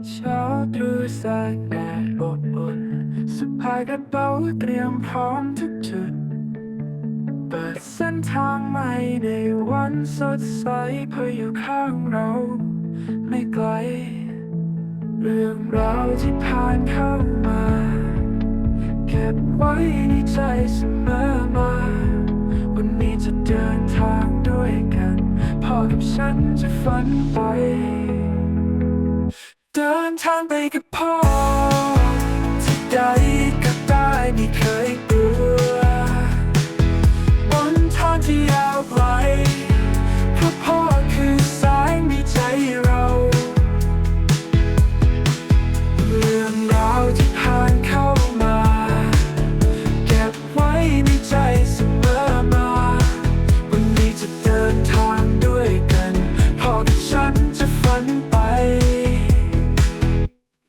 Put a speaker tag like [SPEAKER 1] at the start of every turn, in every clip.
[SPEAKER 1] ชอบดูแสงแดดอบอุ่นสะพายกระเป๋าเตรียมพร้อมทุกจุด เปิดเส้นทางใหม่ในวันสดใสเพื่ออยู่ข้างเรา ไม่ไกล เรื่องราวที่ผ่านเข้ามา เก็บไว้ในใจเสมอมา วันนี้จะเดินทางด้วยกันพ่อกับฉันจะฝันไป เดินทางไปกับพ่อที่ใดก็ได้ไม่เคย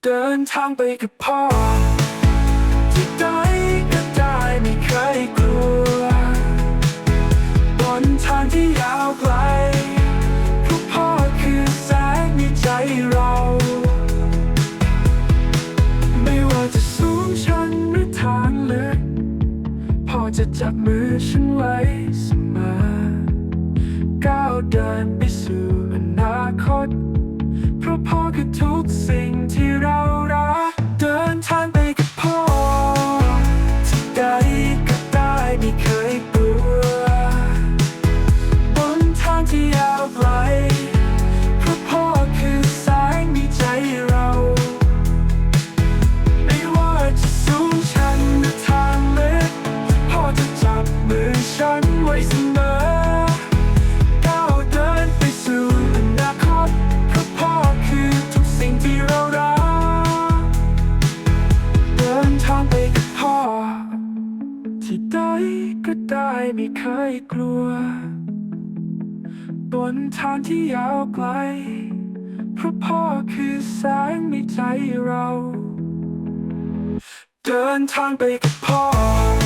[SPEAKER 1] เดินทางไปกับพ่อ ที่ใดก็ได้ไม่เคยกลัว บนทางที่ยาวไกลเพราะพ่อคือแสงในใจเรา ไม่ว่าจะสูงชันหรือทางลึกพ่อจะจับมือฉันไว้เสมอก้าวเดินไปสู่อนาคต เพราะพ่อคือทุกสิ่งที่ ที่ใดก็ได้ไม่เคยกลัว บนทางที่ยาวไกลเพราะพ่อคือแสงในใจเรา เดินทางไปกับพ่อ